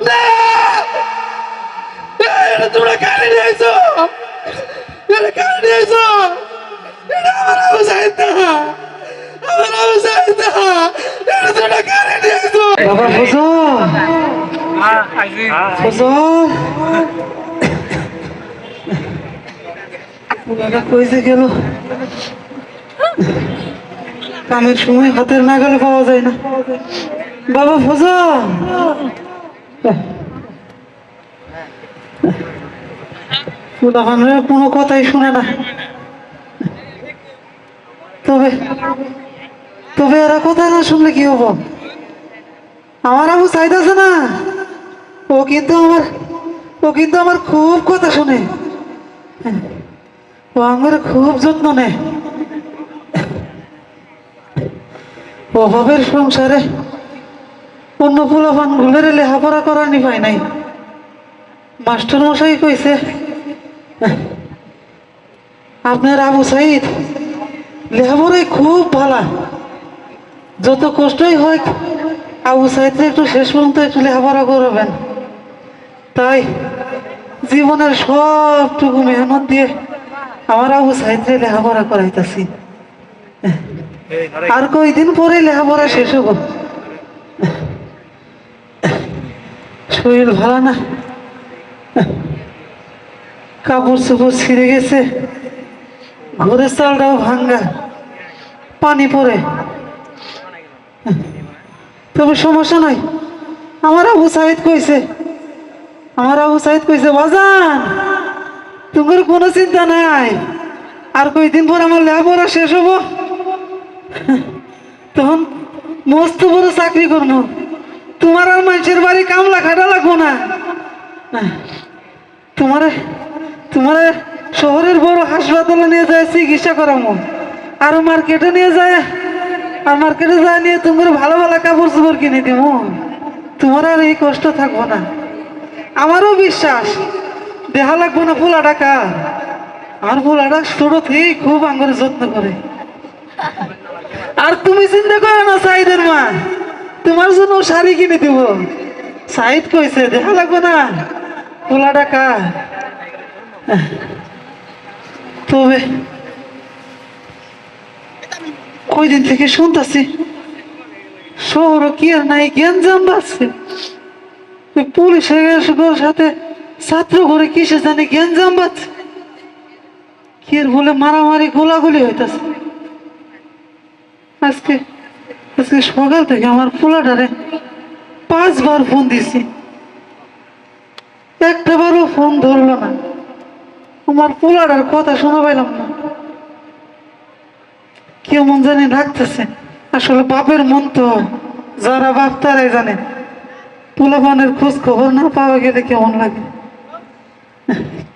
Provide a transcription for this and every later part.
না! এটা তোমরা কানে নিয়েছো এটা কানে নিয়েছো এটা আমার না আমার আবু এটা তোমরা কানে নিয়েছো বাবা ফজল ফজল কইছে গেল কামের সময় হাতের পাওয়া যায় না। বাবা কথাই শুনে না। তবে তবে এরা কথা না শুনলে কি হব? আমার আবু চাইতেছে না? ও কিন্তু আমার ও কিন্তু আমার খুব কথা শুনে। ও আমার খুব যত্ন নেয় অভাবের সংসারে অন্য পোলাপান গুলের লেখাপড়া করার নি নাই। মাস্টার মশাই কইছে, আপনার আবু সাইদ লেখাপড়ায় খুব ভালা। যত কষ্টই হয় আবু সাইদকে একটু শেষ পর্যন্ত একটু লেখাপড়া করবেন। তাই জীবনের সবটুকু মেহনত দিয়ে আমার আবু সাইদকে লেখাপড়া করাইতেছি। আর পরে লেখাপড়া শেষ হব। শরীর ভালো না। কাপড় চোপড় ছিঁড়ে গেছে। ঘরের চালটাও ভাঙ্গা। পানি পড়ে। তবে সমস্যা নাই। আমার আবু সাহিদ কইছে। আমার আবু সাহিদ কইছে, বাজান! তোমার কোনো চিন্তা নাই। আর কয়দিন পর আমার লেখাপড়া শেষ হব? তখন মস্ত বড় চাকরি করব। তোমার আর মানুষের বাড়ি কামলা খাটা লাগবো না। তোমার তোমার শহরের বড় হাসপাতালে নিয়ে যায় চিকিৎসা করামো। আর মার্কেটে নিয়ে যায়, আর মার্কেটে যায় নিয়ে তোমার ভালো ভালো কাপড় চোপড় কিনে দিব তোমার আর এই কষ্ট থাকব না। আমারও বিশ্বাস দেহা লাগবো না ফুল ফুলা টাকা আমার ফুলাটা ছোট থেকেই খুব আঙ্গুরে যত্ন করে। আর তুমি চিন্তা করো না, সাইদের মা। তোমার জন্য শাড়ি কিনে দিব। সাইদ কইছে দেখা লাগবে না, ফুলা টাকা তবে কয়দিন থেকে শুনতেছি, শহর কি আর নাই জ্ঞান বাড়ছে ওই পুলিশের সাথে ছাত্র ঘরে কিসে জানে জ্ঞান বাড়ছে কি বলে মারামারি গোলাগুলি হইতাছে? আজকে আজকে সকাল থেকে আমার পোলাটারে পাঁচবার ফোন দিছি। একটা বারও ফোন ধরলো না। আমার পোলাটার কথা শোনা পাইলাম না। কেমন জানি ডাকতেছে আসলে বাপের মন তো, যারা বাপ তারাই জানে। পোলাপানের খোঁজ খবর না পাওয়া গেলে কেমন লাগে?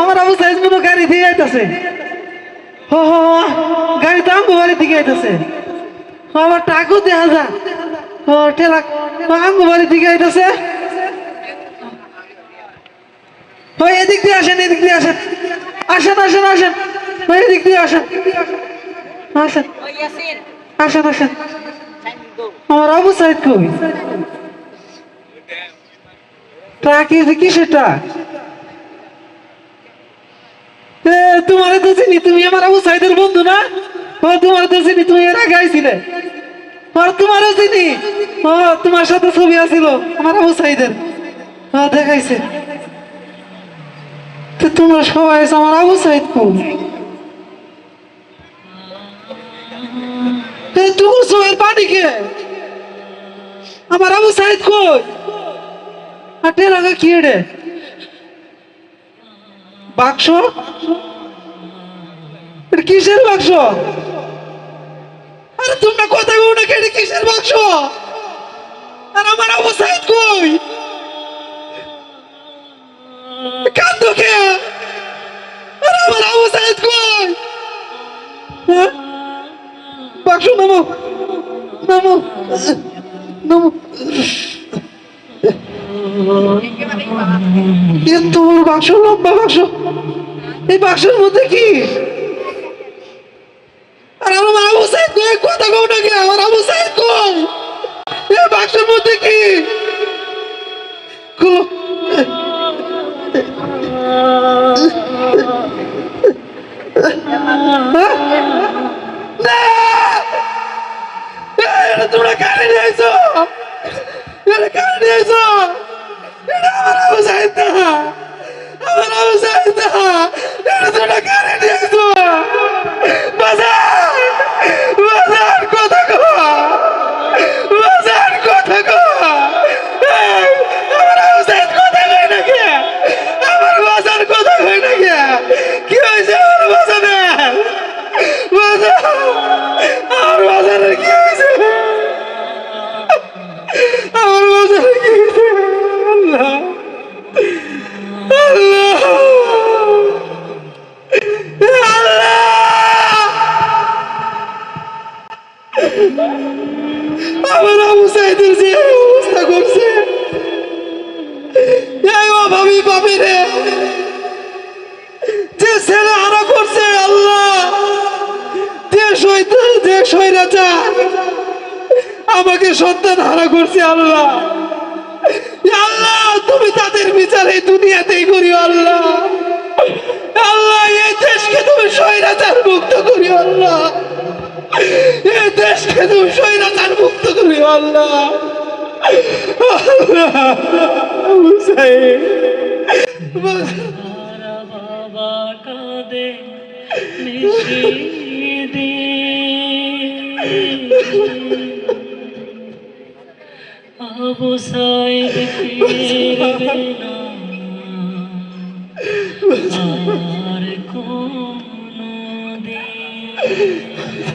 আমার আবু মনে গাড়ি দিয়ে আইতেছে। ও গাড়ি তো আঙ্গু বাড়ি থেকে আইতেছে। আমার টাকু দেখা যা ও টেলা আঙ্গু বাড়ি থেকে আইতেছে। ওই এদিক দিয়ে আসেন, এদিক দিয়ে আসেন। আসেন আসেন আসেন। ওই এদিক দিয়ে আসেন। আসেন। আসেন আসেন। আমার আবু সাইদ কই? ট্রাক কিসের ট্রাক? তোমারে তো চিনি, তুমি আমার আবু সাইদের বন্ধু না? তোমার তো চিনি, তুমি এর আগে আইছিলে। আর তোমারও চিনি? তোমার সাথে ছবি আছিল, আমার আবু সাইদের। দেখাইছে। তোমরা সবাই আমার আবু সাইদ কোন তোমার চোখের পানি কে? আমার আবু সাইদ কই? হাটের আগে কি রে? বাক্স? এটা কিসের বাক্স? আরে তোমরা কথা বলো না কেটে কিসের বাক্স? আর আমার অবস্থা কই? কান্দো কে? আর আমার অবস্থা কই? হ্যাঁ? বাক্স নামো নামো নামো। এত বড় বাক্স লম্বা বাক্স এই বাক্সের মধ্যে কি? আর অবস্থা কই? কথা কও না কে? আমার বাক্সের মধ্যে কি? এটা তোমরা কানে নিয়েছো কানে নিয়েছো আমার অবস্থা না আমার অবস্থা না এটা তোমরা কানে যে ছেলে হারা করছে আল্লাহ, যে সৈত যে সৈরাচার আমাকে সন্তান হারা করছে আল্লাহ। আল্লাহ, তুমি তাদের বিচার এই দুনিয়াতেই করিও আল্লাহ। আল্লাহ, এই দেশকে তুমি স্বৈরাচার মুক্ত করিও আল্লাহ। এই দেশকে তুমি স্বৈরাচার মুক্ত করিও আল্লাহ। আল্লাহ বাবা কাঁদে নিষেধে আবু সাইদ ফিরবে আর কোনো দিন